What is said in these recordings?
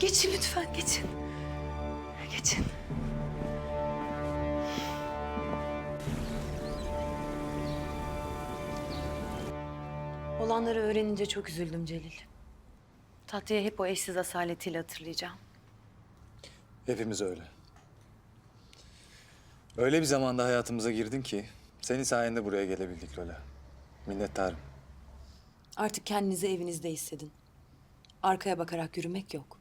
Geçin lütfen, geçin. Geçin. Olanları öğrenince çok üzüldüm Celil. Tatlıyı hep o eşsiz asaletiyle hatırlayacağım. Hepimiz öyle. Öyle bir zamanda hayatımıza girdin ki senin sayende buraya gelebildik Lola. Minnettarım. Artık kendinizi evinizde hissedin. Arkaya bakarak yürümek yok.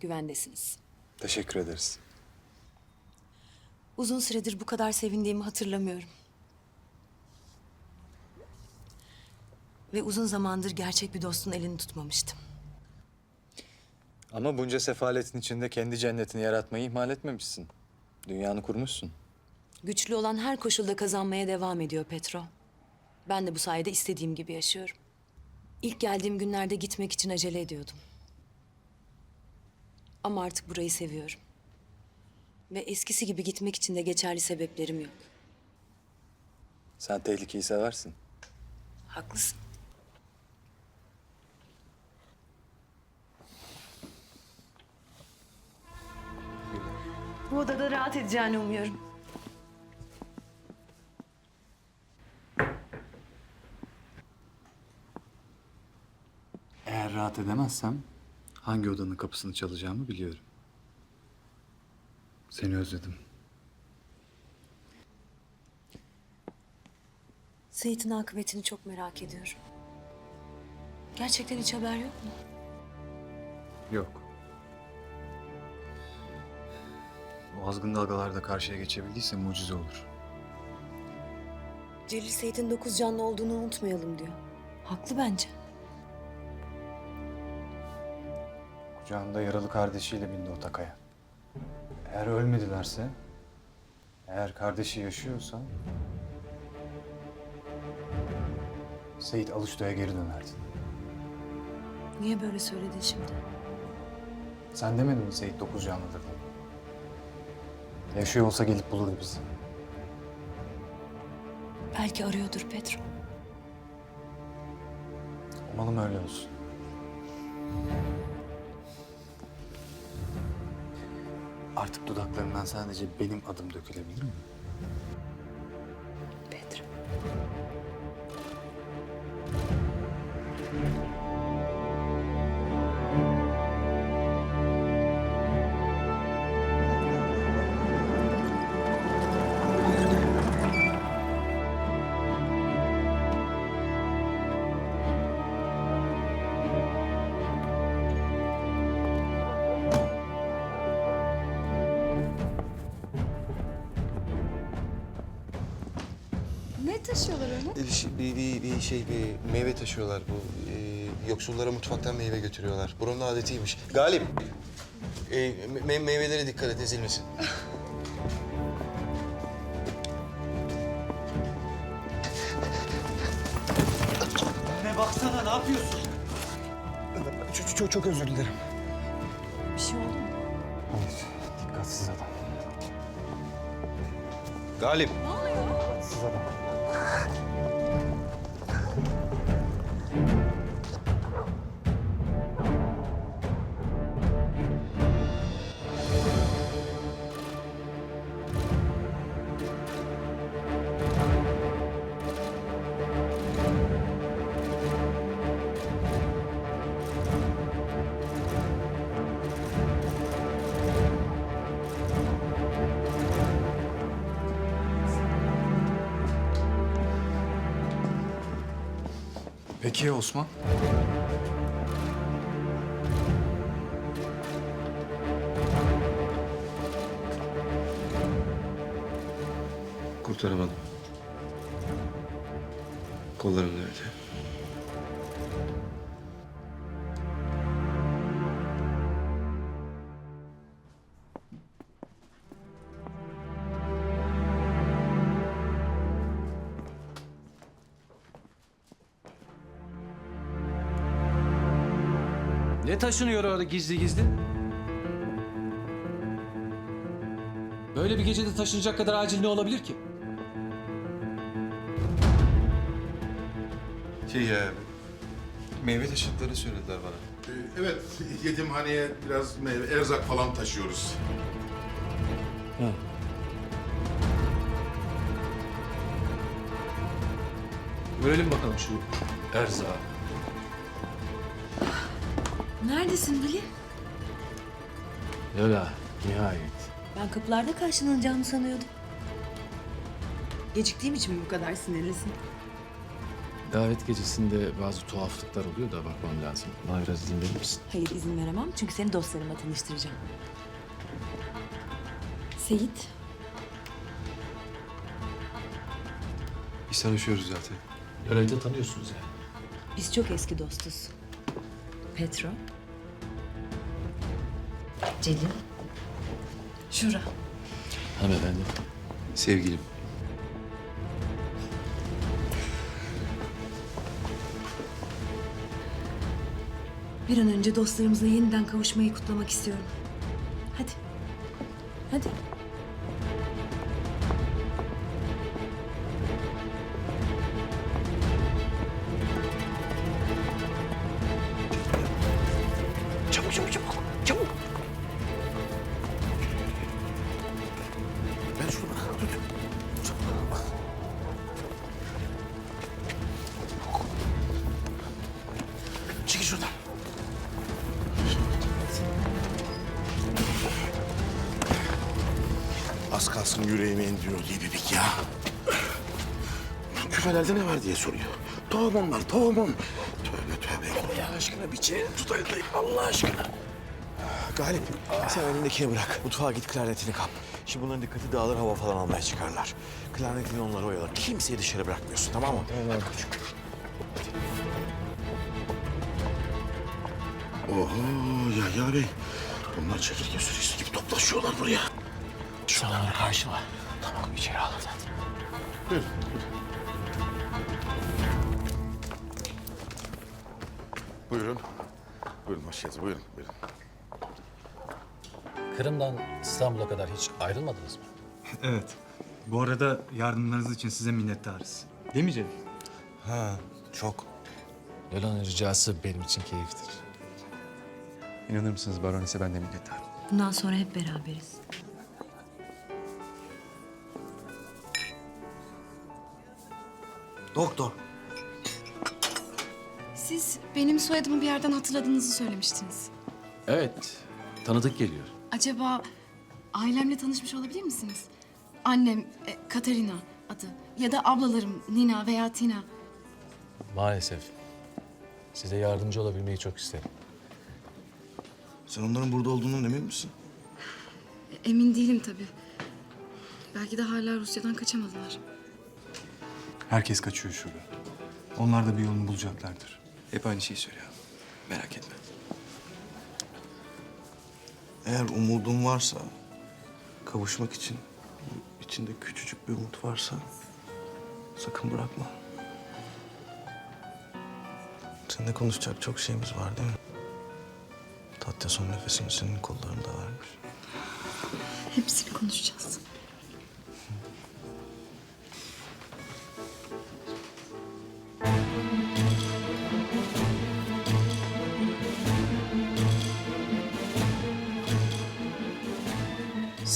Güvendesiniz. Teşekkür ederiz. Uzun süredir bu kadar sevindiğimi hatırlamıyorum. Ve uzun zamandır gerçek bir dostun elini tutmamıştım. Ama bunca sefaletin içinde kendi cennetini yaratmayı ihmal etmemişsin. Dünyanı kurmuşsun. Güçlü olan her koşulda kazanmaya devam ediyor Petro. Ben de bu sayede istediğim gibi yaşıyorum. İlk geldiğim günlerde gitmek için acele ediyordum. Ama artık burayı seviyorum. Ve eskisi gibi gitmek için de geçerli sebeplerim yok. Sen tehlikeyi seversin. Haklısın. Bu odada rahat edeceğini umuyorum. Eğer rahat edemezsem hangi odanın kapısını çalacağımı biliyorum. Seni özledim. Seyit'in akıbetini çok merak ediyorum. Gerçekten hiç haber yok mu? Yok. O azgın dalgalarda karşıya geçebildiyse mucize olur. Celil Seyit'in dokuz canlı olduğunu unutmayalım diyor. Haklı bence. Kucağında yaralı kardeşiyle bindi o takaya. Eğer ölmedilerse, eğer kardeşi yaşıyorsa... Seyit Alışto'ya geri dönerdi. Niye böyle söyledin şimdi? Sen demedin mi Seyit dokuz canlıdır diye? Yaşıyor olsa gelip bulurdu bizi. Belki arıyordur Petro. Umalım öyle olsun. Artık dudaklarından sadece benim adım dökülebilir mi? Bir, bir, bir, şey, bir meyve taşıyorlar bu. e, yoksullara mutfaktan meyve götürüyorlar. Buranın adetiymiş. Galip, e, me- meyvelere dikkat et, ezilmesin. Ne baksana ne yapıyorsun? Çok, çok, çok özür dilerim. Bir şey oldu mu? Hayır, dikkatsiz adam. Galip. Dikkatsiz adam. Peki ya Osman? Kurtaramadım. Kollarım Ne taşınıyor orada gizli gizli? Böyle bir gecede taşınacak kadar acil ne olabilir ki? Şey ya, meyve taşıdıklarını söylediler bana. Ee, Evet, yetimhaneye biraz meyve, erzak falan taşıyoruz. Görelim bakalım şu erzağı. Neredesin Veli? Lola, nihayet. Ben kapılarda karşılanacağımı sanıyordum. Geciktiğim için mi bu kadar sinirlisin? Davet gecesinde bazı tuhaflıklar oluyor da bakmam lazım. Bana biraz izin verir misin? Hayır izin veremem çünkü seni dostlarıma tanıştıracağım. Seyit, Biz tanışıyoruz zaten. Da tanıyorsunuz yani. biz çok eski dostuz. Petro. Celil. Şura. Hanımefendi. Sevgilim. Bir an önce dostlarımızla yeniden kavuşmayı kutlamak istiyorum. Hadi. Hadi. Az kalsın yüreğime indiriyor ibibik ya. Küfelerde ne var diye soruyor. Tohumum var, tohumum. Tövbe tövbe. Allah aşkına bir çeyrek tutayım Allah aşkına. Galip, sen elindekini bırak. Mutfağa git klarnetini kap. Şimdi bunların dikkati dağılır hava falan almaya çıkarlar. Klarnetini onları oyalar. Kimseyi dışarı bırakmıyorsun tamam mı? Tamam. Oho Yahya Bey. Bunlar çekirge sürüsü gibi toplaşıyorlar buraya. Sen onları karşıla. Tamam içeri al. Buyurun. Buyurun hoş geldiniz. Buyurun. buyurun. Kırım'dan İstanbul'a kadar hiç ayrılmadınız mı? Evet. Bu arada yardımlarınız için size minnettarız. Değil mi Celil? Ha, çok. Lola'nın ricası benim için keyiftir. İnanır mısınız Baronese ben de minnettarım. Bundan sonra hep beraberiz. Doktor. Siz benim soyadımı bir yerden hatırladığınızı söylemiştiniz. Evet, tanıdık geliyor. Acaba ailemle tanışmış olabilir misiniz? Annem e, Katerina adı ya da ablalarım Nina veya Tina. Maalesef. Size yardımcı olabilmeyi çok isterim. Sen onların burada olduğundan emin misin? E, Emin değilim tabii. Belki de hala Rusya'dan kaçamadılar. Herkes kaçıyor şurada. Onlar da bir yolunu bulacaklardır. Hep aynı şeyi söylüyor. Merak etme. Eğer umudun varsa, kavuşmak için içinde küçücük bir umut varsa sakın bırakma. Seninle konuşacak çok şeyimiz var değil mi? Tatya son nefesini senin kollarında vermiş. Hepsini konuşacağız.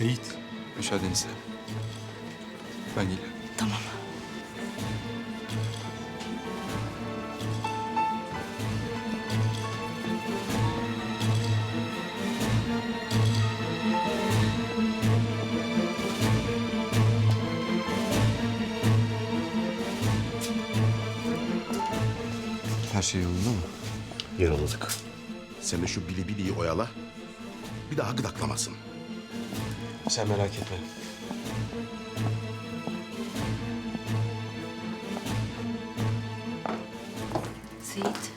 Seyit. Müsaadenizle. Ben geliyorum. Tamam. Her şey yolunda mı? Yaraladık. Sen de şu bili biliyi oyala. Bir daha gıdaklamasın. Sen merak etme. Seyit.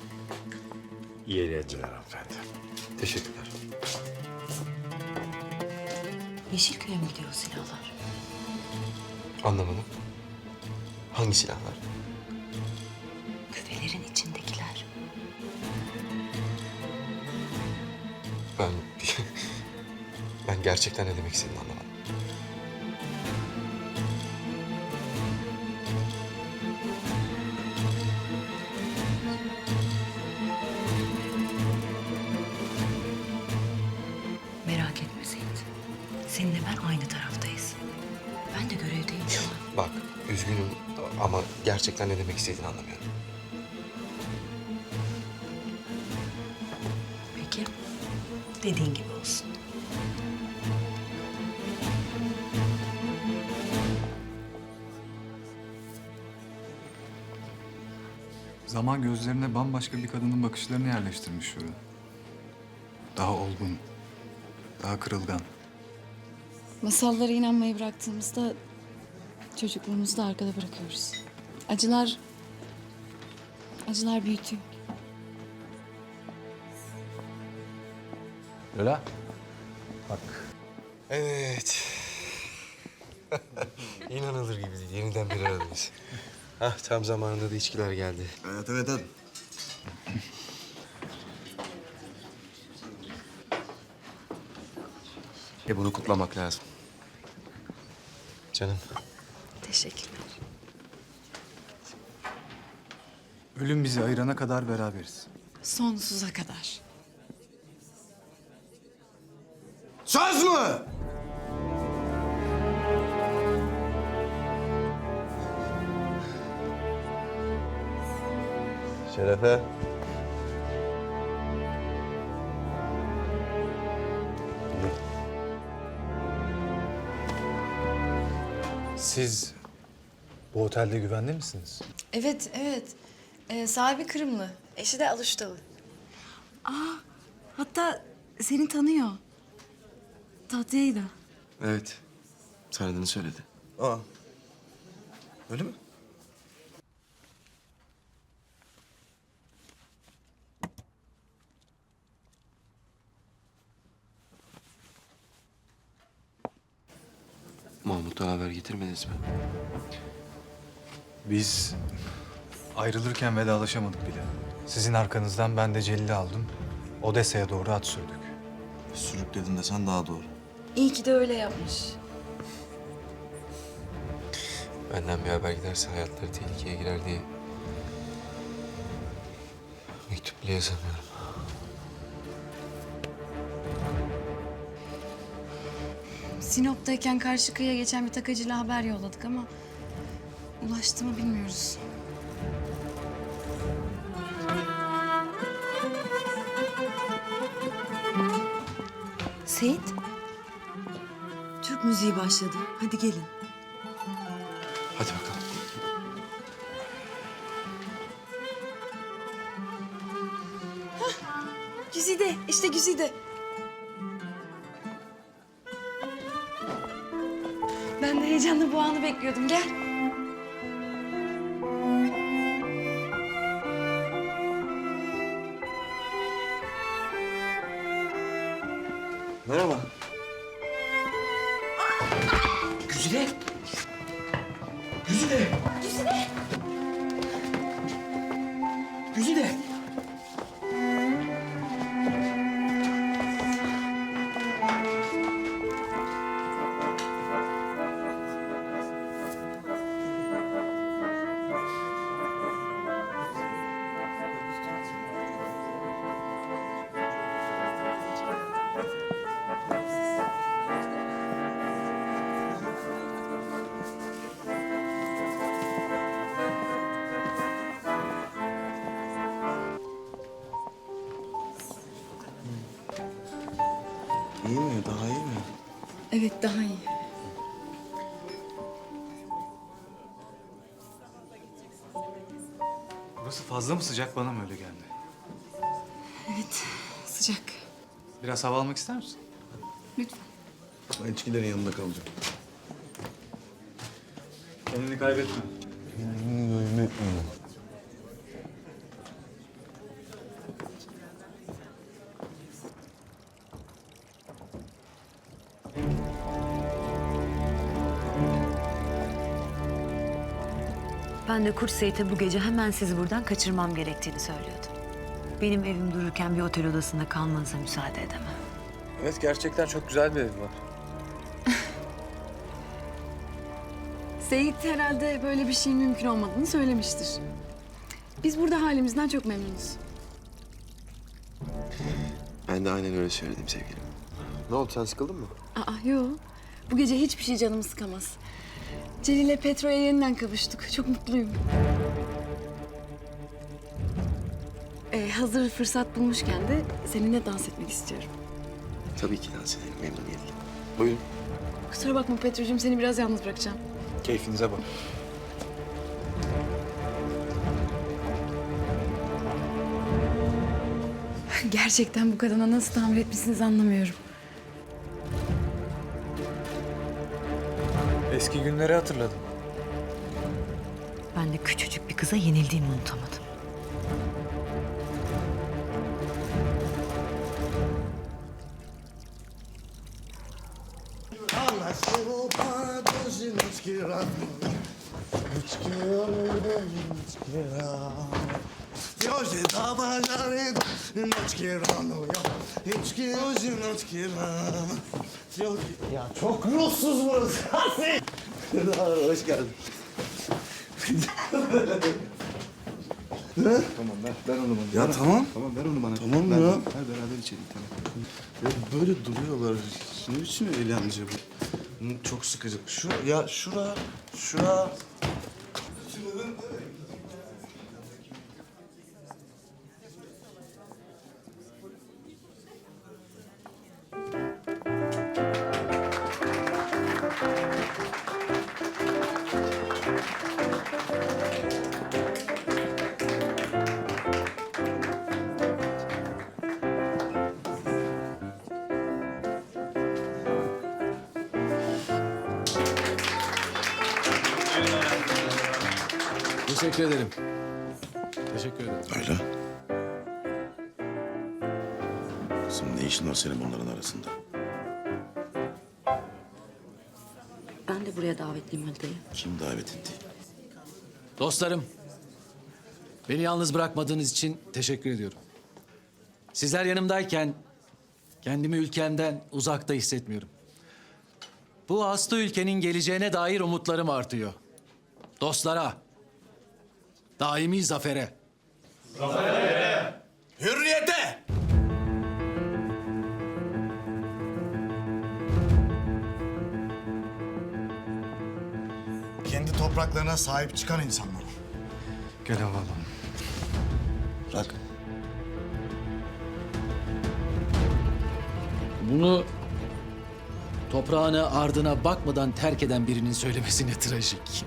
İyi eğlenceler hanımefendi. Teşekkürler. Yeşilköy'e mi gidiyor o silahlar? Anlamadım. Hangi silahlar? Gerçekten ne demek istediğini anlamadım. Merak etme Seyit. Seninle ben aynı taraftayız. Ben de görevdeyim şu. Bak üzgünüm ama gerçekten ne demek istediğini anlamıyorum. Peki. Dediğin gibi. Zaman gözlerine bambaşka bir kadının bakışlarını yerleştirmiş şurada. Daha olgun, daha kırılgan. Masallara inanmayı bıraktığımızda çocukluğumuzu da arkada bırakıyoruz. Acılar... Acılar büyütüyor. Lola. Bak. Evet. İnanılır gibi değil. Yeniden bir aradayız. Hah tam zamanında da içkiler geldi. Evet evet evet. E bunu kutlamak lazım. Canım. Teşekkürler. Ölüm bizi ayırana kadar beraberiz. Sonsuza kadar. Şerefe. Siz bu otelde güvende misiniz? Evet, evet. Ee, sahibi Kırımlı. Eşi de Aluştalı. Aa, hatta seni tanıyor. Tatya'yı da. Evet. Tanıdığını söyledi. Aa. Öyle mi? Mahmut'tan haber getirmediniz mi? Biz ayrılırken vedalaşamadık bile. Sizin arkanızdan ben de Celil'i aldım. Odessa'ya doğru at sürdük. Sürükledin de sen daha doğru. İyi ki de öyle yapmış. Benden bir haber giderse hayatları tehlikeye girer diye mektup bile yazamıyorum. Sinop'tayken karşı kıyıya geçen bir takıcıyla haber yolladık ama... ...ulaştı mı bilmiyoruz. Seyit. Türk müziği başladı. Hadi gelin. Hadi bakalım. Güzide, işte Güzide. De heyecanla bu anı bekliyordum. Gel. İyi mi? Daha iyi mi? Evet, daha iyi. Burası fazla mı sıcak bana mı öyle geldi? Evet, sıcak. Biraz hava almak ister misin? Lütfen. Ben içkilerin yanında kalacağım. Kendini kaybetme. Ben de Kurt Seyit'e bu gece hemen sizi buradan kaçırmam gerektiğini söylüyordum. Benim evim dururken bir otel odasında kalmanıza müsaade edemem. Evet gerçekten çok güzel bir ev var. Seyit herhalde böyle bir şeyin mümkün olmadığını söylemiştir. Biz burada halimizden çok memnunuz. Ben de aynen öyle söyledim sevgilim. Ne oldu sen sıkıldın mı? Aa, yok. Bu gece hiçbir şey canımı sıkamaz. Celil ile Petro'ya yeniden kavuştuk. Çok mutluyum. Ee, hazır fırsat bulmuşken de seninle dans etmek istiyorum. Tabii ki dans edelim memnuniyetle. Buyurun. Kusura bakma Petro'cum seni biraz yalnız bırakacağım. Keyfinize bak. Gerçekten bu kadına nasıl tamir etmişsiniz anlamıyorum. Günleri hatırladım. Ben de küçücük bir kıza yenildiğimi unutamadım. Ya çok ruhsuz burası. Hoş geldin. Tamam ver, ver onu bana. Ya tamam. Tamam ver onu bana. Tamam ver, ya. Ver beraber içelim tamam. Ya böyle duruyorlar. Ne biçim eğlence bu? Çok sıkıcı. Şu ya şura, şura. Teşekkür ederim. Teşekkür ederim. Öyle. Kızım ne işin var senin bunların arasında? Ben de buraya davetliyim Ali dayı. Kim davet etti? Dostlarım, beni yalnız bırakmadığınız için teşekkür ediyorum. Sizler yanımdayken kendimi ülkemden uzakta hissetmiyorum. Bu hasta ülkenin geleceğine dair umutlarım artıyor. Dostlara, daimi zafere. Hürriyete! Kendi topraklarına sahip çıkan insanlar. Gel hava alalım. Bırak. Bunu toprağına ardına bakmadan terk eden birinin söylemesi ne trajik.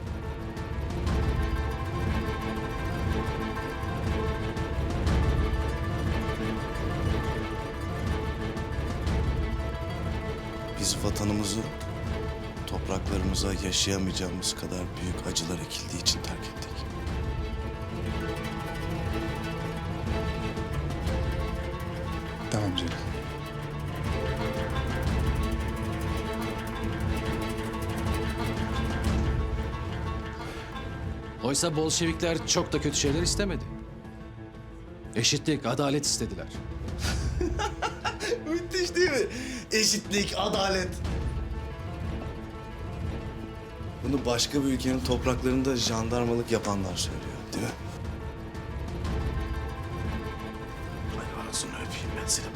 Vatanımızı topraklarımıza yaşayamayacağımız kadar büyük acılar ekildiği için terk ettik. Tamam Celil. Oysa Bolşevikler çok da kötü şeyler istemedi. Eşitlik, adalet istediler. Müthiş değil mi? Eşitlik, adalet. Bunu başka bir ülkenin topraklarında jandarmalık yapanlar söylüyor, değil mi? Ay ağzını öpeyim ben senin.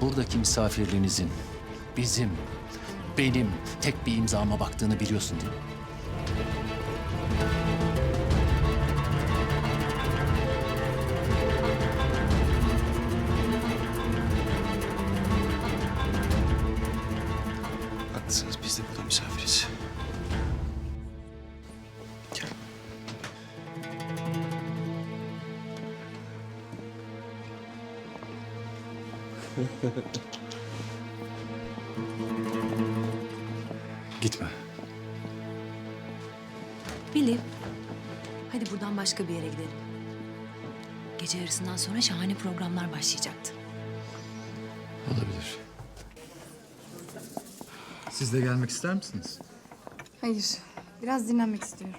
Buradaki misafirliğinizin bizim, benim tek bir imzama baktığını biliyorsun değil mi? Başka bir yere gidelim. Gece yarısından sonra şahane programlar başlayacaktı. Olabilir. Siz de gelmek ister misiniz? Hayır. Biraz dinlenmek istiyorum.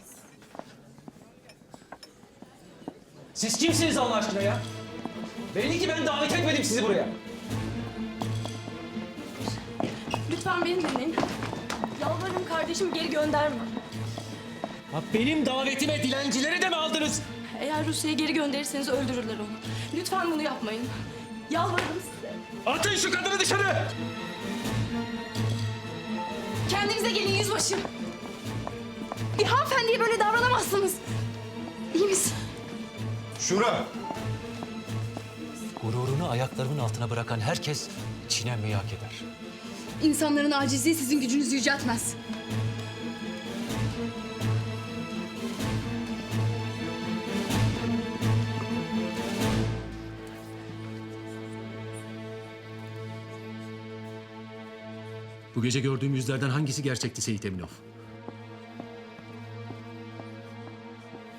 Siz kimsiniz Allah aşkına ya? Belli ki ben davet etmedim sizi buraya. Lütfen beni dinleyin. Yalvarırım kardeşimi geri gönderme. Ha benim davetime dilencileri de mi aldınız? Eğer Rusya'ya geri gönderirseniz öldürürler onu. Lütfen bunu yapmayın. Yalvarırım size. Atın şu kadını dışarı! Kendinize gelin yüzbaşı. Bir hanımefendiye böyle davranamazsınız. İyi misin? Şura! Gururunu ayaklarımın altına bırakan herkes çiğnenmeyi hak eder. İnsanların acizliği sizin gücünüzü yüceltmez. Gece gördüğüm yüzlerden hangisi gerçekti Seyit Eminov?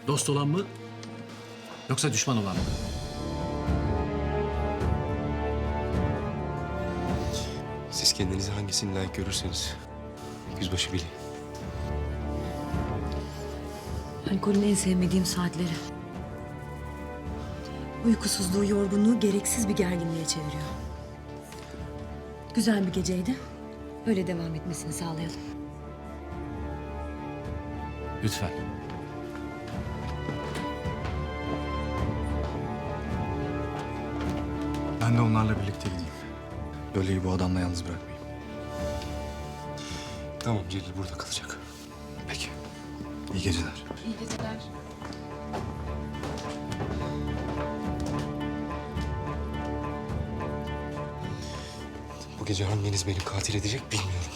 Dost olan mı? Yoksa düşman olan mı? Siz kendinizi hangisini layık görürseniz yüzbaşı bilin. Alkolün en sevmediğim saatleri. Uykusuzluğu, yorgunluğu gereksiz bir gerginliğe çeviriyor. Güzel bir geceydi. Öyle devam etmesini sağlayalım. Lütfen. Ben de onlarla birlikte gideyim. Lola'yı bu adamla yalnız bırakmayayım. Tamam Celil burada kalacak. Peki. İyi geceler. İyi geceler. Bu gece hanginiz beni katil edecek bilmiyorum.